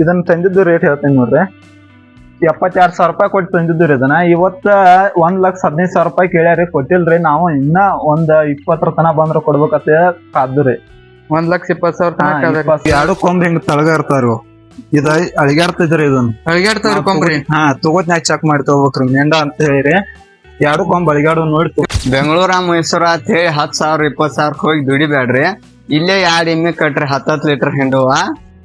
ಇದನ್ನ ತಂದಿದ್ದು ರೇಟ್ ಹೇಳ್ತೀನಿ ನೋಡ್ರಿ. ಎಪ್ಪತ್ತೆರಡು ಸಾವಿರ ರೂಪಾಯಿ ಕೊಟ್ಟು ತಂದಿದ್ದು ರೀ ಇದನ್ನ. ಇವತ್ತ ಒಂದ್ ಲಕ್ಷ ಹದಿನೈದು ಸಾವಿರ ರೂಪಾಯಿ ಕೇಳ್ಯಾರಿ ಕೊಟ್ಟಿಲ್ರಿ. ನಾವು ಇನ್ನ ಒಂದ್ ಇಪ್ಪತ್ತರ ತನ ಬಂದ್ರ ಕೊಡ್ಬೇಕಂತ ಕಾದ್ದು ರೀ. ಒಂದ್ ಲಕ್ಷ ಇಪ್ಪತ್ ಸಾವಿರ ತನಕ ಎರಡು ಕೊಂಬ್ ಹಿಂಗ್ ತಳಗ ಇರ್ತಾರ ಇದ ಅಳಿಗಾಡ್ತಿದ್ರಿ ಇದನ್ನ. ಅಳಿಗಾಡ್ತಾವ್ರಿ ಕೊಂಬ್ರಿ. ಹಾ ತಗೋತ್ನ್ಯಾಗ ಚೆಕ್ ಮಾಡಿ ತಗೋಬೇಕ್ರಿ ನೆಂಡ ಅಂತ ಹೇಳಿರಿ. ಎರಡು ಕೊಂಬ್ ಅಳಿಗಾಡು ನೋಡಿ ತಗೋ- ಬೆಂಗಳೂರ ಮೈಸೂರ ಅಂತ ಹೇಳಿ ಹತ್ ಸಾವಿರ ಇಪ್ಪತ್ ಸಾವಿರಕ್ಕೆ ಹೋಗಿ ದುಡಿಬ್ಯಾಡ್ರಿ ಇಲ್ಲೇ ಎರಡು ಎಮ್ಮೆ ಕಟ್ರಿ ಹತ್ತತ್ತು ಲೀಟರ್ ಹಿಂಡುವ.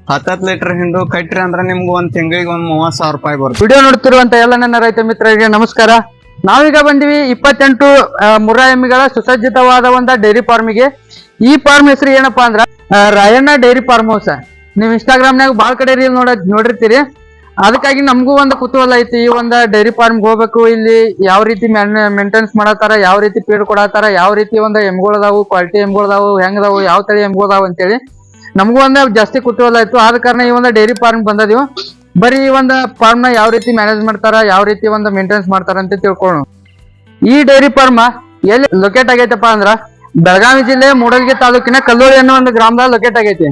ಹತ್ತತ್ ಲೀಟರ್ ಹಿಂಡು ಕಟ್ರಿ ಅಂದ್ರ ನಿಮ್ಗೆ ಒಂದ್ ತಿಂಗಳಿಗೆ ಒಂದ್ ಮೂವತ್ ಸಾವಿರ ರೂಪಾಯಿ ಬರುತ್ತೆ. ವಿಡಿಯೋ ನೋಡ್ತಿರುವಂತ ಎಲ್ಲ ನನ್ನ ರೈತ ಮಿತ್ರರಿಗೆ ನಮಸ್ಕಾರ. ನಾವೀಗ ಬಂದಿವಿ ಇಪ್ಪತ್ತೆಂಟು ಮುರ್ರಾ ಎಮ್ಮಿಗಳ ಸುಸಜ್ಜಿತವಾದ ಒಂದ ಡೈರಿ ಫಾರ್ಮಿಗೆ. ಈ ಫಾರ್ಮ್ ಹೆಸರು ಏನಪ್ಪಾ ಅಂದ್ರ ರಾಯಣ್ಣ ಡೈರಿ ಫಾರ್ಮ್ ಹೌಸ್. ನೀವು ಇನ್ಸ್ಟಾಗ್ರಾಮ್ನಾಗ ಬಾಳ ಕಡೆ ರೀಲ್ ನೋಡ ನೋಡಿರ್ತೀರಿ. ಅದಕ್ಕಾಗಿ ನಮಗೂ ಒಂದು ಕುತೂಹಲ ಐತಿ, ಈ ಒಂದು ಡೈರಿ ಫಾರ್ಮ್ ಹೋಗ್ಬೇಕು, ಇಲ್ಲಿ ಯಾವ ರೀತಿ ಮೇಂಟೆನ್ಸ್ ಮಾಡತ್ತಾರ, ಯಾವ ರೀತಿ ಫೀಡ್ ಕೊಡತ್ತಾರ, ಯಾವ ರೀತಿ ಒಂದು ಎಮ್ಗಳದಾವು ಕ್ವಾಲಿಟಿ ಎಮ್ಗಳದಾವು ಹೆಂಗದಾವು ಯಾವ ತಳಿ ಎಮ್ಗಳದಾವು ಅಂತೇಳಿ. ನಮಗೂ ಒಂದ ಜಾಸ್ತಿ ಕುತೂಹಲ ಇತ್ತು. ಆದ ಕಾರಣ ಈ ಒಂದು ಡೈರಿ ಫಾರ್ಮ್ ಬಂದದಿವ. ಬರೀ ಈ ಒಂದು ಫಾರ್ಮ್ನ ಯಾವ ರೀತಿ ಮ್ಯಾನೇಜ್ ಮಾಡ್ತಾರ, ಯಾವ ರೀತಿ ಒಂದು ಮೇಂಟೆನೆನ್ಸ್ ಮಾಡ್ತಾರ ಅಂತ ತಿಳ್ಕೊಳ್ಳೋಣ. ಈ ಡೈರಿ ಫಾರ್ಮ್ ಎಲ್ಲಿ ಲೊಕೇಟ್ ಆಗೈತಪ್ಪ ಅಂದ್ರ ಬೆಳಗಾವಿ ಜಿಲ್ಲೆ ಮೂಡಲ್ಗಿ ತಾಲೂಕಿನ ಕಲ್ಲೂರಿ ಅನ್ನೋ ಒಂದು ಗ್ರಾಮದಾಗ ಲೊಕೇಟ್ ಆಗೈತಿ.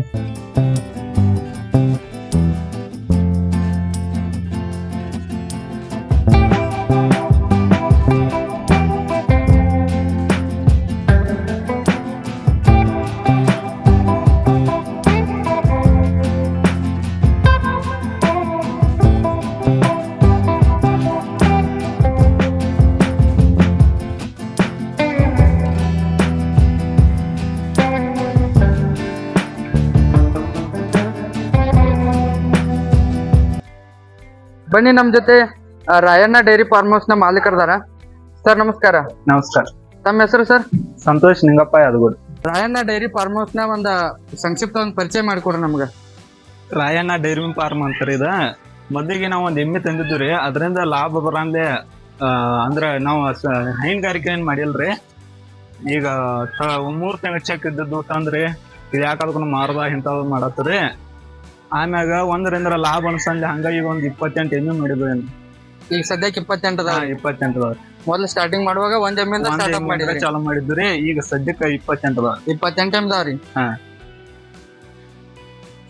ಬನ್ನಿ ನಮ್ ಜೊತೆ ರಾಯಣ್ಣ ಡೈರಿ ಫಾರ್ಮ್ ಹೌಸ್ನ ಮಾಲೀಕರದಾರ. ಸರ್ ನಮಸ್ಕಾರ. ನಮಸ್ಕಾರ. ತಮ್ಮ ಹೆಸರು sir? Santosh Ningappa Yadagod Rayanna dairy farm ಹೌಸ್ನ ಒಂದ ಸಂಕ್ಷಿಪ್ತ ಒಂದು ಪರಿಚಯ ಮಾಡಿಕೊಡ್ರಿ ನಮ್ಗ. ರಾಯಣ್ಣ ಡೈರಿ ಫಾರ್ಮ್ ಅಂತಾರೆ ಇದ ಮೊದಲಿಗೆ ನಾವು ಒಂದ್ ಎಮ್ಮೆ ತಂದಿದ್ದು ರೀ. ಅದರಿಂದ ಲಾಭ ಬರಂದೆ ಅಂದ್ರೆ ಅಂದ್ರ ನಾವು ಸ- ಹೈನುಗಾರಿಕೆ ಏನ್ ಮಾಡಿಲ್ರಿ. ಈಗ ಮೂರ್ ತಿಂಗಳ ಚೆಕ್ ಇದ್ದದ್ದು ತಂದ್ರಿ. ಇದು ಯಾಕಾದ್ರೂ ಮಾರದ ಇಂಥವ್ ಮಾಡತ್ರಿ. ಆಮ್ಯಾಗ ಒಂದರಿಂದ ಲಾಭ ಅನ್ಸಂದೆ ಹಂಗ ಈಗ ಒಂದ್ ಇಪ್ಪತ್ತೆಂಟು ಎಮ್ಮೆ ಮಾಡಿದ್ವಿ ಈಗ ಸದ್ಯಕ್ಕೆ ಇಪ್ಪತ್ತೆಂಟು ಅದಾವ ಇಪ್ಪತ್ತೆಂಟು ಅದಾವ್ರಿ. ಮೊದಲು ಸ್ಟಾರ್ಟಿಂಗ್ ಮಾಡುವಾಗ ಒಂದ್ ಎಮ್ಮೆ ಚಾಲು ಸ್ಟಾರ್ಟ್ ಮಾಡಿದ್ರಿ. ಚಾಲೂ ಮಾಡಿದ್ವಿ ಈಗ ಸದ್ಯಕ್ಕೆ ಇಪ್ಪತ್ತೆಂಟು. ಇಪ್ಪತ್ತೆಂಟು ಎಂ ರೀ ಹಾ.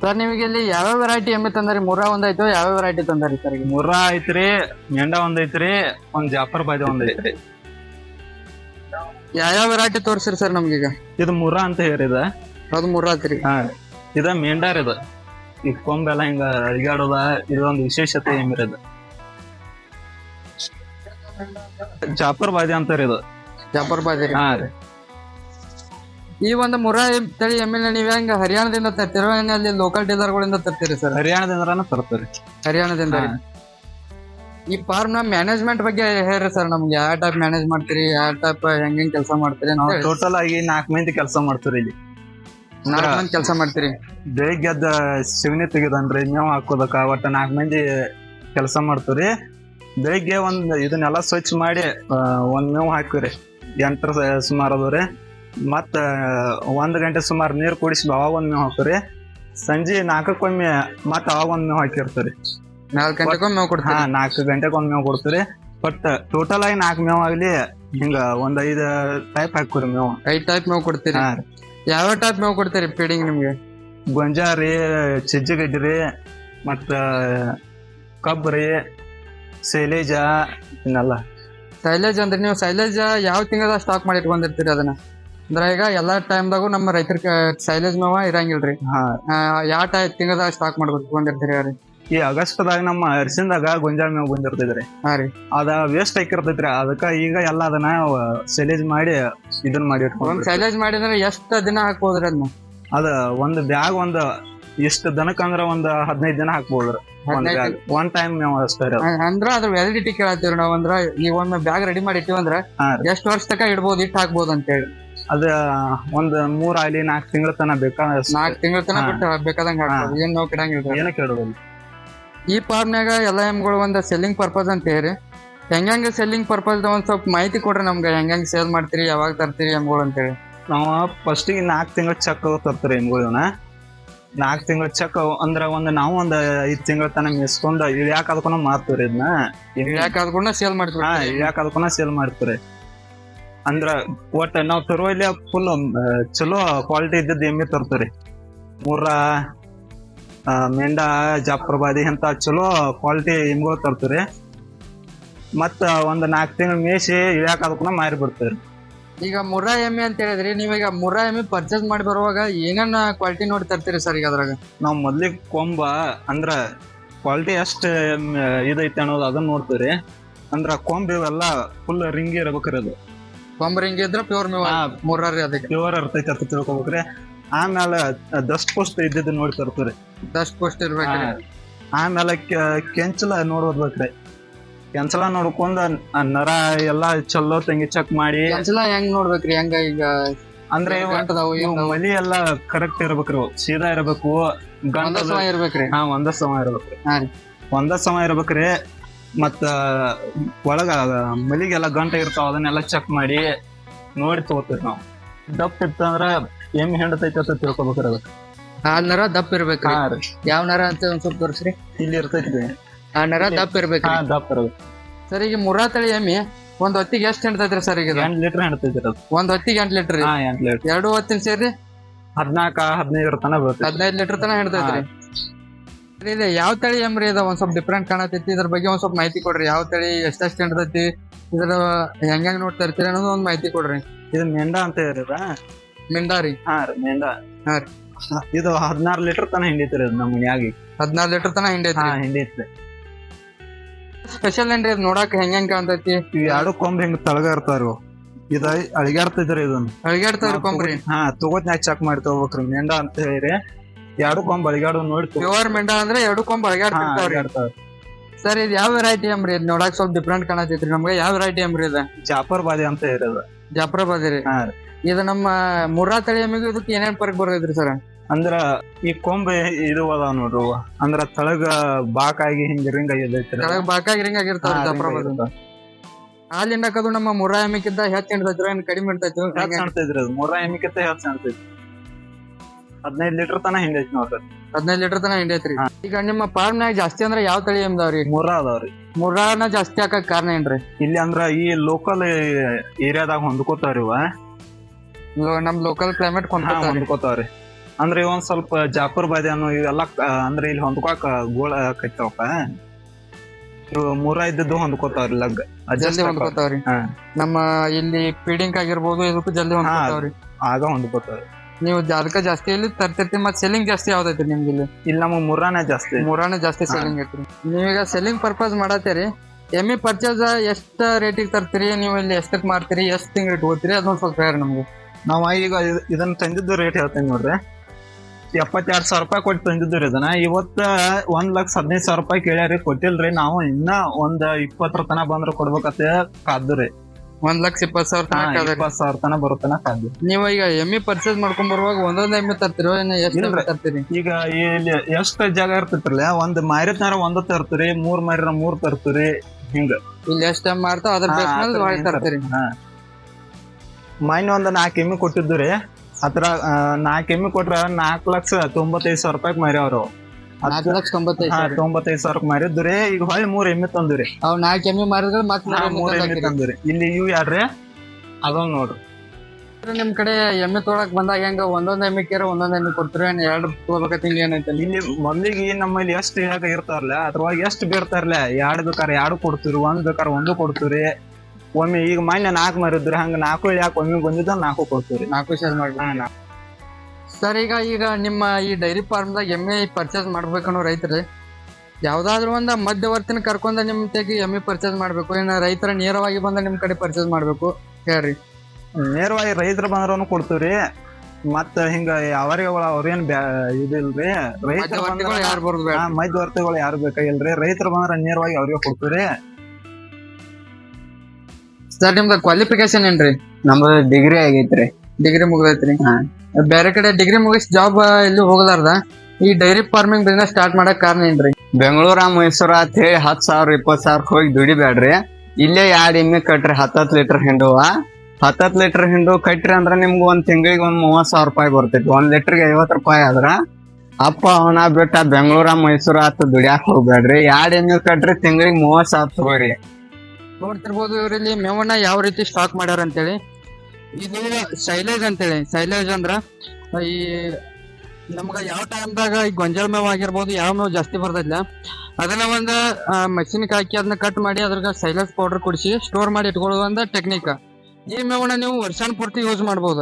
ಸರ್ ನಿಮಗೆ ಇಲ್ಲಿ ಯಾವ ವೆರೈಟಿ ಎಮ್ಮೆ ತಂದಾರಿ? ಮೂರ ಒಂದ್ ಐತೋ ಯಾವ ವೆರೈಟಿ ತಂದಾರಿ ಸರ್ ಮುರ್ರಾ ಐತ್ರಿ ಮೆಂಡ ಒಂದ್ ಐತ್ರಿ ಒಂದ್ ಜಾಫರ್ ಬಾಯ್ದ ಒಂದ್ ಐತ್ರಿ. ಯಾವ್ಯಾವ ವೆರೈಟಿ ತೋರಿಸ್ರಿ ಸರ್ ನಮ್ಗೀಗ? ಇದು ಮುರ್ರಾ ಅಂತ ಹೇಳಿದ ಅದು ಮೂರ ಐತ್ರಿ. ಹಾ ಇದ ಮೆಂಡಾರ್ ಇದು. ಈ ಕೊಂಬೆಲ್ಲ ಹಿಂಗ ಅಳಿಗಾಡೋದ ಇದೊಂದು ವಿಶೇಷತೆ ಏಮಿರದು ಜಾಪರ್ ಬಾದಿ ಅಂತಾರ ಇದು. ಜಾಪರ್ ಬಾದಿ ಹಾ ರೀ. ಈ ಒಂದು ಮುರ ತಳಿ ಎಮ್ಮೆನ ನೀವ್ ಹೆಂಗ ಹರಿಯಾಣದಿಂದ ತರ್ತೀರ ಅಲ್ಲಿ ಲೋಕಲ್ ಡೀಲರ್ಗಳಿಂದ ತರ್ತೀರಿ ಸರ್? ಹರಿಯಾಣದಿಂದನ ತರ್ತಾರೆ. ಹರಿಯಾಣದಿಂದ ರೀ. ಈ ಫಾರ್ಮ್ನ ಮ್ಯಾನೇಜ್ಮೆಂಟ್ ಬಗ್ಗೆ ಹೇಳ್ರಿ ಸರ್ ನಮ್ಗೆ. ಯಾವ ಟೈಪ್ ಮ್ಯಾನೇಜ್ ಮಾಡ್ತೀರಿ ಯಾವ ಟೈಪ್ ಹೆಂಗ್ ಕೆಲಸ ಮಾಡ್ತೀರಿ ನಾವು ಟೋಟಲ್ ಆಗಿ ನಾಲ್ಕು ಮಂದಿ ಕೆಲಸ ಮಾಡ್ತೀರಿ ಇಲ್ಲಿ. ನಾಲ್ಕು ಮಂದಿ ಕೆಲಸ ಮಾಡ್ತೀರಿ? ಬೆಳಿಗ್ಗೆ ಎದ್ದ ಶಿವನಿ ತೆಗಿದನ್ರಿ ಮೇವ್ ಹಾಕೋದಕ್ಕ ಒಟ್ಟ ನಾಲ್ಕು ಮಂದಿ ಕೆಲಸ ಮಾಡ್ತೀರಿ ಬೆಳಿಗ್ಗೆ ಒಂದ್ ಇದನ್ನೆಲ್ಲ ಸ್ವಚ್ಛ ಮಾಡಿ ಆ, ಒಂದ್ ಮೇವ್ ಹಾಕಿವ್ರಿ ಎಂಟರ ಸುಮಾರು ಅದಾವ್ರಿ. ಮತ್ತ ಒಂದ್ ಗಂಟೆ ಸುಮಾರು ನೀರ್ ಕುಡಿಸಿ ಅವಾಗ ಒಂದ್ ಮೇವ್ ಹಾಕ್ರಿ ಸಂಜೆ ನಾಲ್ಕಕ್ಕೊಮ್ಮೆ ಮತ್ತ ಅವಾಗ ಒಂದ್ ಮೇವ್ ಹಾಕಿರ್ತೀರಿ ನಾಲ್ಕು ಗಂಟೆಗೊಮ್ಮೆ ಮೇವು ಹಾ ಕೊಡ್ತೀರಿ ನಾಲ್ಕು ಗಂಟೆಗೆ ಒಂದ್ ಮೇವ್ ಕೊಡ್ತೀರಿ ಬಟ್ ಟೋಟಲ್ ಆಗಿ ನಾಲ್ಕು ಮೇವ್ ಆಗ್ಲಿ ಹಿಂಗ ಒಂದ್ ಐದ್ ಟೈಪ್ ಹಾಕ್ರಿ ಮೇವ್. ಐದ್ ಟೈಪ್ ಮೇವು ಕೊಡ್ತೀರಿ? ಹಾ ರೀ. ಯಾವ ಟೈಪ್ ಮೇವು ಕೊಡ್ತೀರಿ ಫೀಡಿಂಗ್ ನಿಮ್ಗೆ? ಗೊಂಜಾ ರೀ ಚಿಜ್ಜಿಗಡ್ಡಿ ರೀ ಮತ್ತು ಕಬ್ಬು ರೀ ಸೇಲೇಜ ಇನ್ನೆಲ್ಲ. ಸೈಲೇಜ್ ಅಂದ್ರೆ ನೀವು ಸೈಲೇಜ್ ಯಾವ ತಿಂಗಳ ಸ್ಟಾಕ್ ಮಾಡಿ ಇಟ್ಕೊಂಡಿರ್ತೀರಿ ಅದನ್ನ? ಅಂದ್ರೆ ಈಗ ಎಲ್ಲಾ ಟೈಮ್ದಾಗೂ ನಮ್ಮ ರೈತರ ಸೈಲೇಜ್ ಮೇವ ಇರಂಗಿಲ್ರಿ. ಯಾವ ಟೈ ತಿಂಗಳದಾಗ ಸ್ಟಾಕ್ ಮಾಡ್ಕೊಂಡು ಇಟ್ಕೊಂಡಿರ್ತೀರಿ ರೀ ಈ ಆಗಸ್ಟ್ದಾಗ ನಮ್ಮ ಅರಿಸಿಂದಾಗ ಗೊಂಜಾಳ ಮೇವು ಬಂದಿರ್ತೈತ್ರಿ. ಹಾ ರೀ. ಅದ ವೇಸ್ಟ್ ಆಗಿರ್ತೈತ್ರಿ. ಅದಕ್ಕ ಈಗ ಎಲ್ಲ ಅದನ್ನ ಸೆಲೇಜ್ ಮಾಡಿ ಇದನ್ನ ಮಾಡಿ ಒಂದ್ ಸೈಲೇಜ್ ಮಾಡಿದ್ರೆ ಎಷ್ಟ್ ದಿನ ಹಾಕ್ಬೋದ್ರಿ ಅದನ್ನ ಅದ ಒಂದ್ ಬ್ಯಾಗ್ ಒಂದ್ ಇಷ್ಟ ದನಕ್ಕ ಅಂದ್ರ ಒಂದ್ ಹದಿನೈದು ದಿನ ಹಾಕ್ಬೋದ್ರಿ. ಒಂದ್ ಹದಿನೈದು ಬ್ಯಾಗ್. ಒನ್ ಟೈಮ್ ಮೇವು ಅಷ್ಟೇ ಅಂದ್ರ ಅದ್ರ ವ್ಯಾಲಿಡಿಟಿ ಕೇಳತ್ತೀವ್ರಿ ನಾವ್ ಅಂದ್ರ ಈ ಒಂದ್ ಬ್ಯಾಗ್ ರೆಡಿ ಮಾಡಿ ಇಟ್ಟಿವಂದ್ರ ಹಾ ಎಷ್ಟ್ ವರ್ಷ ತಕ ಇಡ್ಬೋದು ಇಟ್ಟು ಹಾಕ್ಬೋದು ಅಂತ ಹೇಳಿ ಅದ ಒಂದ್ ಮೂರ್ ಆಗ್ಲಿ ನಾಲ್ಕು ತಿಂಗಳ ತನ ಬೇಕಾ ನಾಲ್ಕ್ ತಿಂಗಳ ತನ ಹಾ. ಬಿಟ್ಟು ಬೇಕಾದಂಗ ಹಾಕ್ಬೋದು. ಏನ್ ನಾವು ಕಿಡಂಗಿಲ್ಲ ಏನಕ್ಕೆ ಹೇಳೋದಿಲ್ಲ ಈ ಫಾರ್ಮ್ನಾಗ ಎಲ್ಲ ಎಮ್ಗಳು ಒಂದು ಸೆಲ್ಲಿಂಗ್ ಪರ್ಪಸ್ ಅಂತ ಹೇಳಿ ಹೆಂಗೆ ಸೆಲ್ಲಿಂಗ್ ಪರ್ಪಸ್ ಒಂದು ಸ್ವಲ್ಪ ಮಾಹಿತಿ ಕೊಡ್ರಿ ನಮ್ಗೆ. ಹೆಂಗೆ ಸೇಲ್ ಮಾಡ್ತೀರಿ ಯಾವಾಗ ತರ್ತೀರಿ ಎಮ್ಗಳು ಅಂತ ಹೇಳಿ ನಾವು ಫಸ್ಟಿಗೆ ನಾಲ್ಕು ತಿಂಗಳು ಚೆಕ್ ತರ್ತಾರೆ ಎಮ್ಗಳನ್ನ ನಾಲ್ಕು ತಿಂಗಳು ಚೆಕ್ ಅಂದ್ರೆ ಒಂದು ನಾವು ಒಂದು ಐದು ತಿಂಗಳ ತನ ಮಿಸ್ಕೊಂಡ್ ಇಳ್ಯಾಕ ಅದಕ್ಕೂ ಮಾರ್ತೀವ್ರಿ ಇದನ್ನ ಯಾಕೆ ಅದಕ್ಕೂ ಸೇಲ್ ಮಾಡ್ತೀವಿ ಹಾಂ ಯಾಕೆ ಅದಕ್ಕೂ ಸೇಲ್ ಮಾಡ್ತೀರಿ ಅಂದ್ರ ಒಟ್ಟು ನಾವು ತರುವಲ್ಲಿ ಫುಲ್ ಚಲೋ ಕ್ವಾಲಿಟಿ ಇದ್ದದ್ದು ಎಮ್ಮೆ ತರ್ತೀರಿ ಮೂರ ಮೆಂಡ ಜಾಪ್ರಬಾದಿ ಅಂತ ಚಲೋ ಕ್ವಾಲಿಟಿ ಎಮ್ಗಳು ತರ್ತೀರಿ. ಮತ್ತ ಒಂದು ನಾಲ್ಕು ತಿಂಗಳು ಮೇಸಿ ಇಳ್ಯಾಕ ಅದಕ್ಕೂ ಮಾರಿ ಬಿಡ್ತೀರಿ. ಈಗ ಮುರ್ರಾ ಎಮ್ಮೆ ಅಂತ ಹೇಳಿದ್ರಿ ನೀವೀಗ ಮುರ್ರಾ ಎಮ್ಮೆ ಪರ್ಚೇಸ್ ಮಾಡಿ ಬರುವಾಗ ಏನೇನ ಕ್ವಾಲಿಟಿ ನೋಡಿ ತರ್ತೀರಿ ಸರ್ ಈಗ ಅದ್ರಾಗ? ನಾವು ಮೊದ್ಲಿಗೆ ಕೊಂಬ ಅಂದ್ರ ಕ್ವಾಲಿಟಿ ಎಷ್ಟು ಇದೈತೆ ಅನ್ನೋದು ಅದನ್ನ ನೋಡ್ತೀರಿ. ಅಂದ್ರ ಕೊಂಬ ಇವೆಲ್ಲ ಫುಲ್ ರಿಂಗ್ ಇರ್ಬೇಕ್ರಿ ಅದು. ಕೊಂಬರಿಂಗ್ ಇದ್ರ ಪ್ಯೂರ್. ಮುರ್ರಾ ರೀ ಅದಕ್ಕೆ. ಪ್ಯೂರ್ ಇರ್ತೈತಿ ಅಂತ ತಿಳ್ಕೊಬೇಕ್ರಿ. ಆಮೇಲೆ ದಸ್ಟ್ ಪೋಸ್ಟ್ ಇದ್ದಿದ್ದು ನೋಡಿ ತರ್ತೀರಿ ದಸ್ಟ್ ಪೋಸ್ಟ್ ಇರ್ಬೇಕು ಆಮೇಲೆ ಕೆಂಚಲ ಕೆಂಚಲ ಬೇಕ್ರೆ. ಕೆಂಚಲ ನೋಡ್ಕೊಂಡ್ ನರ ಎಲ್ಲಾ ಚಲೋ ತಂಗಿ ಚೆಕ್ ಮಾಡಿ. ಕೆಂಚಲ ಹೆಂಗ್ ನೋಡ್ಬೇಕ್ರಿ? ಹೆಂಗ ಈಗ ಅಂದ್ರೆ ಮಲಿ ಎಲ್ಲಾ ಕರೆಕ್ಟ್ ಇರ್ಬೇಕ್ರಿ. ಸೀದಾ ಇರ್ಬೇಕು. ಗಂಡ ಸಮ ಇರ್ಬೇಕ್ರಿ? ಹಾ ಒಂದ ಸಮ ಇರ್ಬೇಕ್ರಿ. ಒಂದ ಸಮ ಇರ್ಬೇಕ್ರಿ. ಮತ್ತ ಒಳಗ ಮಲಿಗೆಲ್ಲ ಗಂಟೆ ಇರ್ತಾವ ಅದನ್ನೆಲ್ಲ ಚೆಕ್ ಮಾಡಿ ನೋಡಿ ತಗೋತೀವಿ ನಾವು. ದಪ್ಪ ಇತ್ತಂದ್ರ ಎಮ್ಮಿ ಹೆಂಡತೈತಿ ಅಂತ ತಿಳ್ಕೊಬೇಕ್ರಿ ಅದಕ್ಕೆ. ಆ ನರ ದಪ್ಪ ಇರ್ಬೇಕ್ರಿ. ಹಾ ರೀ. ಯಾವ ನರ ಅಂತ ಒಂದ್ ಸ್ವಲ್ಪ ತೋರಿಸ್ರಿ. ಇಲ್ಲಿ ಇರ್ತೈತಿ ಆ ನರ ದಪ್ಪ ಇರ್ಬೇಕ್ರಿ. ಹಾ ದಪ್ಪ ಇರ್ಬೇಕು. ಸರ್ ಈಗ ಮುರ್ರಾ ತಳಿ ಎಮ್ಮಿ ಒಂದ್ ಹೊತ್ತಿಗೆ ಎಷ್ಟ್ ಹಿಂಡ್ತೈತ್ರಿ ಸರ್ ಈಗ ಇದು? ಎಂಟ್ ಲೀಟರ್ ಹೆಂಡತೈತಿ ಅದು. ಒಂದ್ ಹೊತ್ತಿಗೆ ಎಂಟ್ ಲೀಟರ್ ಹಾ ಎಂಟ್ ಲೀಟರ್. ಎರಡು ಹೊತ್ತಿನ ಸೇರಿ? ಹದಿನಾಲ್ಕ ಹದಿನೈದರ ತನ ಬರ್ತೈತಿ ಹದಿನೈದು ಲೀಟರ್ ತನ ಹಿಡ್ತೈತ್ರಿ ಇದು ಯಾವ ತಳಿ ಎಮ್ರಿ ಇದೆ? ಒಂದ್ ಸ್ವಲ್ಪ ಡಿಫ್ರೆಂಟ್ ಕಾಣತೈತಿ. ಇದ್ರ ಬಗ್ಗೆ ಒಂದ್ ಸ್ವಲ್ಪ ಮಾಹಿತಿ ಕೊಡ್ರಿ. ಯಾವ ತಳಿ ಎಷ್ಟೆಷ್ಟು ಹಿಡ್ತೈತಿ ಇದ್ರ ಹೆಂಗ್ ಹೆಂಗ್ ನೋಡ್ತಾ ಇರ್ತೀರಿ ಅನ್ನೋದು ಒಂದ್ ಮಾಹಿತಿ ಕೊಡ್ರಿ. ಇದು ಮೆಂಡ ಅಂತ ಹಾ ರೀ ಮೆಂಡ ಹಾ ರೀ. ಇದು ಹದಿನಾರು ಲೀಟರ್ ತನ ಹಿಂಡಿತ್ರಿ ಅದು ನಮ್ಮ ಮನ್ಯಾಗಿ ಹದಿನಾರು ಲೀಟರ್ ತನ ಹಾ ಹಿಂಡೈತ್ರಿ. ಹಿಂಡಿತ್ರಿ ಸ್ಪೆಷಲ್ ಏನ್ರಿ ಅದ್ ನೋಡಾಕ ಹೆಂಗ್ ಹೆಂಗ್ ಕಾಣ್ತೈತಿ? ಇವ್ ಎರಡು ಕೊಂಬ್ ಹಿಂಗ್ ತಳಗ ಇರ್ತಾರ ಇದ ಅಳಿಗಾಡ್ತೈತ್ರಿ ಇದನ್ನ. ಅಳಿಗಾಡ್ತಾರ ನಾವ್ ಕೊಂಬ್ರಿ. ಹಾ ಹಾ ತಗೋತ್ನ್ಯಾಗ ಚೆಕ್ ಮಾಡಿ ತಗೋಬೇಕ್ರಿ ಮೆಂಡ ಅಂತ ಹೇಳಿರಿ ಎರಡು ಕೊಂಬ್ ಅಳಿಗಾಡು ನೋಡಿ ತಗೋ- ಪ್ಯೂರ್ ಮಿಂಡ ಅಂದ್ರೆ ಎರಡು ಕೊಂಬ್ ಹಾ, ಅಳಿಗಾಡ್ತಾವ್. ಸರ್ ಇದು ಯಾವ ವೆರೈಟಿ ಅಂಬ್ರಿ? ಇದ್ ನೋಡಾಕ ಸ್ವಲ್ಪ ಡಿಫ್ರೆಂಟ್ ಕಾಣತೈತ್ರಿ ನಮ್ಗೆ. ಯಾವ ವೆರೈಟಿ ಅಂಬ್ರಿ ಇದು? ಜಾಫರ್ ಬಾದಿ ಅಂತ ಹೇಳಿದ ಬಾದಿ ರೀ. ಹಾ ರೀ. ಇದು ನಮ್ಮ ಮುರ್ರಾ ತಳಿ ಎಮ್ಮಿಗೂ ಇದಕ್ಕೆ ಏನೇನ್ ಪರ್ಕ್ ಬರ್ತೈತ್ರಿ ಸರ್? ಅಂದ್ರ ಈ ಕೊಂಬೆ ಇದು ಅದಾವ ನೋಡ್ರಿ ಅವ. ಅಂದ್ರ ತಳಗ ಬಾಕಾಗಿ ಹಿಂಗ ರಿಂಗ್ ಆಗಿದೈತ್ರಿ ಕೆಳಗ್ ಬಾಕಾಗಿ ರಿಂಗ್ ಆಗಿರ್ತಾವ. ಹಾಲಿಂದ ಹಾಕೋದು ನಮ್ಮ ಮುರ್ರಾ ಎಮ್ಮಿಕ್ಕಿಂತ ಹೆಚ್ಚು ಹಿಂಡ್ತೈತ್ರಿ ಏನ್ ಕಡಿಮೆ ಹಿಡ್ತೈತಿ ಹೆಚ್ಚ್ ಕಾಣ್ತೈತ್ರಿ ಅದು. ಮೂರ ಎಮ್ಮಿಕಿಂತ ಹೆಚ್ಚು ಕಾಣ್ತೈತಿ ಹದಿನೈದು ಲೀಟರ್ ತನ ಹಿಂಡೈತಿ ನೋಡ್ರಿ. ಹದಿನೈದು ಲೀಟರ್ ತನ ಹಿಂಡೈತ್ರಿ ಈಗ ನಿಮ್ಮ ಫಾರ್ಮ್ ನಾಗ ಜಾಸ್ತಿ ಅಂದ್ರ ಯಾವ ತಳಿ ಎಮ್ದಾವ್ರಿ ಮೂರ ಅದಾವ್ರಿ. ಮುರ್ರಾನ ಜಾಸ್ತಿ ಹಾಕಕ್ ಕಾರಣ ಏನ್ರಿ? ಇಲ್ಲಿ ಅಂದ್ರ ಈ ಲೋಕಲ್ ಏರಿಯಾದಾಗ ಹೊಂದ್ಕೋತಾವ್ರಿ ಇವ ನಮ್ ಲೋಕಲ್ ಕ್ಲೈಮೇಟ್ ಹೊಂದ್ಕೋತಾವ್ರಿ ಅಂದ್ರೆ ಈ ಒಂದ್ ಸ್ವಲ್ಪ ಜಾಪುರ್ ಬಾದೆ ಅನ್ನೋ ಇವೆಲ್ಲ ಅಂದ್ರೆ ಇಲ್ಲಿ ಹೊಂದ್ಕೊಳಕ ಗೋಳ ಕೈತಾವಪ್ಪ ಇವು ಮೂರ ಇದ್ದದ್ದು ಹೊಂದ್ಕೋತಾವ್ರಿ ಲಗ್ ಜಲ್ದಿ ಹೊಂದ್ಕೋತಾವ್ರಿ. ನಮ್ಮ ಇಲ್ಲಿ ಫೀಡಿಂಗ್ ಆಗಿರ್ಬೋದು ಇದಕ್ಕೂ ಜಲ್ದಿ ಹೊಂದ್ಕೋತಾವ್ರಿ. ಆಗ ಹೊಂದ್ಕೋತಾವ್ರಿ ನೀವು ಜಾಲಕ ಜಾಸ್ತಿ ಇಲ್ಲಿ ತರ್ತಿರ್ತಿ ಮತ್ತೆ ಸೆಲ್ಲಿಂಗ್ ಜಾಸ್ತಿ ಯಾವ್ದೈತಿ ನಿಮ್ಗೆ ಇಲ್ಲಿ? ಇಲ್ಲಿ ನಮಗ್ ಮೂರಾನೇ ಜಾಸ್ತಿ. ಮುರಾನೆ ಜಾಸ್ತಿ ಸೆಲ್ಲಿಂಗ್ ಐತ್ರಿ. ನೀವೀಗ ಸೆಲ್ಲಿಂಗ್ ಪರ್ಪಸ್ ಮಾಡತ್ತೀರಿ ಎಮ್ಮಿ ಪರ್ಚೇಸ್ ಎಷ್ಟ ರೇಟಿಗೆ ತರ್ತೀರಿ ನೀವು ಇಲ್ಲಿ ಎಷ್ಟಕ್ ಮಾರ್ತೀರಿ ಎಷ್ಟು ತಿಂಗಳು ಇಟ್ಕೋತೀರಿ ಅದೊಂದ್ ಸ್ವಲ್ಪ ಹೇಳ್ರಿ ನಮ್ಗೆ. ನಾವ್ ಈಗ ಇದನ್ನ ತಂದಿದ್ದು ರೇಟ್ ಹೇಳ್ತೇನೆ ನೋಡ್ರಿ. ಎಪ್ಪತ್ತೆರಡು ಸಾವಿರ ರೂಪಾಯಿ ಕೊಟ್ಟು ತಂದಿದ್ದು ರೀ ಇದನ್ನ. ಇವತ್ತ ಒಂದ್ ಲಕ್ಷ ಹದಿನೈದು ಸಾವಿರ ರೂಪಾಯಿ ಕೇಳ್ಯಾರಿ ಕೊಟ್ಟಿಲ್ರಿ. ನಾವು ಇನ್ನ ಒಂದ್ ಇಪ್ಪತ್ತರ ತನ ಬಂದ್ರ ಕೊಡ್ಬೇಕಂತ ಕಾದ್ದು ರೀ ಒಂದ್ ಲಕ್ಷ ಇಪ್ಪತ್ ಸಾವಿರ ತನಕ ಇಪ್ಪತ್ ಸಾವಿರ ತನ ಬರುತ್ತನ ಕಾದ್ದು ನೀವು ಈಗ ಎಮ್ಮಿ ಪರ್ಚೇಸ್ ಮಾಡ್ಕೊಂಡ್ ಬರುವಾಗ ಒಂದೊಂದ್ ಎಮ್ಮಿ ತರ್ತೀರೋ ಇನ್ನು ಎಷ್ಟು ಇಲ್ರಿ. ತರ್ತೀರಿ? ಈಗ ಇಲ್ಲಿ ಎಷ್ಟ್ ಜಾಗ ಇರ್ತಿರ್ಲ ಒಂದ್ ಮಾರಿದ್ನಾರ ಒಂದ್ ತರ್ತೀರಿ ಮೂರ್ ಮಾರಿನ ಮೂರ್ ತರ್ತೀರಿ ಹಿಂಗ. ಇಲ್ಲಿ ಎಷ್ಟ್ ಮಾರ್ತಾವ ಅದ್ರ ಹಾ, ಬೇಸ್ ಮೇಲೆ. ಏನ್ ತರ್ತೀರಿ ಮೊನ್ನೆ ಒಂದು ನಾಲ್ಕು ಎಮ್ಮಿ ಕೊಟ್ಟಿದ್ದು ರೀ. ಅದ್ರ ನಾಲ್ಕು ಎಮ್ಮಿ ಕೊಟ್ರ ನಾಲ್ಕು ಲಕ್ಷ ತೊಂಬತ್ತೈದು ಸಾವಿರ ರೂಪಾಯಿ ಮಾರ್ಯಾವ್ರು ನಾಲ್ಕು ಲಕ್ಷ ತೊಂಬತ್ತೈದು ಹಾ ಸಾವಿರ. ತೊಂಬತ್ತೈದು ಸಾವಿರಕ್ಕೆ ಮಾರಿದ್ದು ರೀ ಈಗ ಹೊಳ್ಳಿ ಮೂರ್ ಎಮ್ಮಿ ರೀ. ಅವ್ ನಾಲ್ಕು ಎಮ್ಮಿ ಮಾರಿದ್ರೆ ಮತ್ತೆ ಹಾ, ಮೂರ್ ಎಮ್ಮಿ ತಂದ್ರಿ ಇಲ್ಲಿ ಇವು ಯಾರ್ರಿ ಅದೊಂದು ನೋಡ್ರಿ. ನಿಮ್ ಕಡೆ ಎಮ್ಮೆ ತೊಳಕ್ ಬಂದಾಗ ಹೆಂಗ? ಒಂದೊಂದ್ ಎಮ್ಮಿ ಕೇರ ಒಂದೊಂದ್ ಎಮ್ಮೆ ಕೊಡ್ತೀರಿ? ಏನ್ ಎರಡು ತಗೋಬೇಕಂತ ಹಿಂಗ ಏನೈತೆ ಇಲ್ಲಿ ಮೊದ್ಲಿಗೆ ನಮ್ಮಲ್ಲಿ ಎಷ್ಟು ಇರಾಕ ಇರ್ತಾರಲ್ಲ ಅದ್ರೊಳಗೆ ಎಷ್ಟು ಬೀರ್ತಾರಲ್ಲ ಎರಡು ಬೇಕಾರ ಎರಡು ಕೊಡ್ತೀರಿ ಒಂದ್ ಬೇಕಾರ ಒಂದು ಕೊಡ್ತೀರಿ ಒಮ್ಮೆ ಈಗ ಮೊನ್ನೆ ನಾಲ್ಕು ಮರಿದ್ರು ಹಂಗ ನಾಲ್ಕು ಯಾಕೆ ಒಮ್ಮೆ ಬಂದಿದ್ದ ನಾಲ್ಕು ಕೊಡ್ತೀರಿ ನಾಲ್ಕು ಶೇರ್ ಮಾಡ್ಬೇಕು. ಹಾ, ಸರ್ ಈಗ ಈಗ ನಿಮ್ಮ ಈ ಡೈರಿ ಫಾರ್ಮ್ದಾಗ ಎಮ್ಮೆ ಪರ್ಚೇಸ್ ಮಾಡ್ಬೇಕನ್ನೋ ರೈತರು ಯಾವ್ದಾದ್ರು ಒಂದ ಮಧ್ಯವರ್ತಿನ ಕರ್ಕೊಂಡ ನಿಮ್ ತೆಗಿ ಎಮ್ಮೆ ಪರ್ಚೇಸ್ ಮಾಡ್ಬೇಕು ಏನ ರೈತರ ನೇರವಾಗಿ ಬಂದ ನಿಮ್ ಕಡೆ ಪರ್ಚೇಸ್ ಮಾಡ್ಬೇಕು ಹೇಳ್ರಿ. ನೇರವಾಗಿ ರೈತರು ಬಂದ್ರೂ ಕೊಡ್ತೀವ್ರಿ ಮತ್ತ ಹಿಂಗ ಅವರಿಗೆ ಅವ್ರೇನ್ ಬ್ಯಾ ಇದಿಲ್ರಿ ರೈತರು ಮಧ್ಯವರ್ತಿಗಳು ಯಾರು ಬರೋದು ಬೇಡ ಮಧ್ಯವರ್ತಿಗಳು ಯಾರು ಬೇಕಾಗಿಲ್ರಿ ರೈತರು ಬಂದ್ರ ನೇರವಾಗಿ ಅವ್ರಿಗೆ ಕೊಡ್ತೀವ್ರಿ. ಸರ್ ನಿಮ್ದು ಕ್ವಾಲಿಫಿಕೇಶನ್ ಏನ್ರಿ? ನಮ್ದು ಡಿಗ್ರಿ ಆಗೈತ್ರಿ. ಡಿಗ್ರಿ ಮುಗ್ದೈತ್ರಿ? ಹಾ. ಬೇರೆ ಕಡೆ ಡಿಗ್ರಿ ಮುಗಿಸ್ ಜಾಬ್ ಎಲ್ಲಿ ಹೋಗಲಾರ್ದ? ಈ ಡೈರಿ ಫಾರ್ಮಿಂಗ್ ಬಿಸ್ನೆಸ್ ಸ್ಟಾರ್ಟ್ ಮಾಡಕ್ ಕಾರಣ ಏನ್ರಿ? ಬೆಂಗಳೂರ ಮೈಸೂರ ಅಂತ ಹೇಳಿ ಹತ್ ಸಾವಿರ ಇಪ್ಪತ್ ಸಾವಿರ ಹೋಗಿ ದುಡಿಬೇಡ್ರಿ. ಇಲ್ಲೇ ಎರಡು ಎಮ್ಮೆ ಕಟ್ರಿ ಹತ್ತತ್ತು ಲೀಟರ್ ಹಿಂಡುವ ಹತ್ತತ್ ಲೀಟರ್ ಹಿಂಡು ಕಟ್ರಿ ಅಂದ್ರೆ ನಿಮ್ಗೆ ಒಂದು ತಿಂಗಳಿಗೆ ಒಂದ್ ಮೂವತ್ ಸಾವಿರ ರೂಪಾಯಿ ಬರ್ತೈತಿ. ಒಂದ್ ಲೀಟ್ರಿಗೆ ಐವತ್ ರೂಪಾಯಿ ಆದ್ರ ಅಪ್ಪ ಅವನ ಬಿಟ್ಟ ಬೆಂಗಳೂರ ಮೈಸೂರ ಆತ ದುಡಿಯಾಕ ಹೋಗ್ಬೇಡ್ರಿ. ಎರಡು ಎಮ್ಮೆ ಕಟ್ರಿ ತಿಂಗಳಿಗೆ ಮೂವತ್ ಸಾವಿರ ತಗೋರಿ. ನೋಡ್ತಿರ್ಬೋದು ಇವರಲ್ಲಿ ಮೇವನ್ನ ಯಾವ ರೀತಿ ಸ್ಟಾಕ್ ಮಾಡ್ಯಾರ ಅಂತೇಳಿ. ಇದು ಸೈಲೇಜ್ ಅಂತೇಳಿ ಸೈಲೇಜ್ ಅಂದ್ರ ಈ ನಮ್ಗ ಯಾವ ಟೈಮ್ದಾಗ ಈ ಗೊಂಜಾಳ ಮೇವ್ ಆಗಿರ್ಬೋದು, ಯಾವ ಮೇವು ಜಾಸ್ತಿ ಬರ್ತೈತಿಲ್ಲ ಅದನ್ನ ಒಂದು ಮಷಿನ್ ಹಾಕಿ ಅದನ್ನ ಕಟ್ ಮಾಡಿ ಅದ್ರಾಗ ಸೈಲೇಜ್ ಪೌಡರ್ ಕುಡಿಸಿ ಸ್ಟೋರ್ ಮಾಡಿ ಇಟ್ಕೊಳ್ಳೋದು ಟೆಕ್ನಿಕ್ ಈ ಮೇವನ್ನ ನೀವು ವರ್ಷಾನ್ ಪೂರ್ತಿ ಯೂಸ್ ಮಾಡ್ಬೋದು.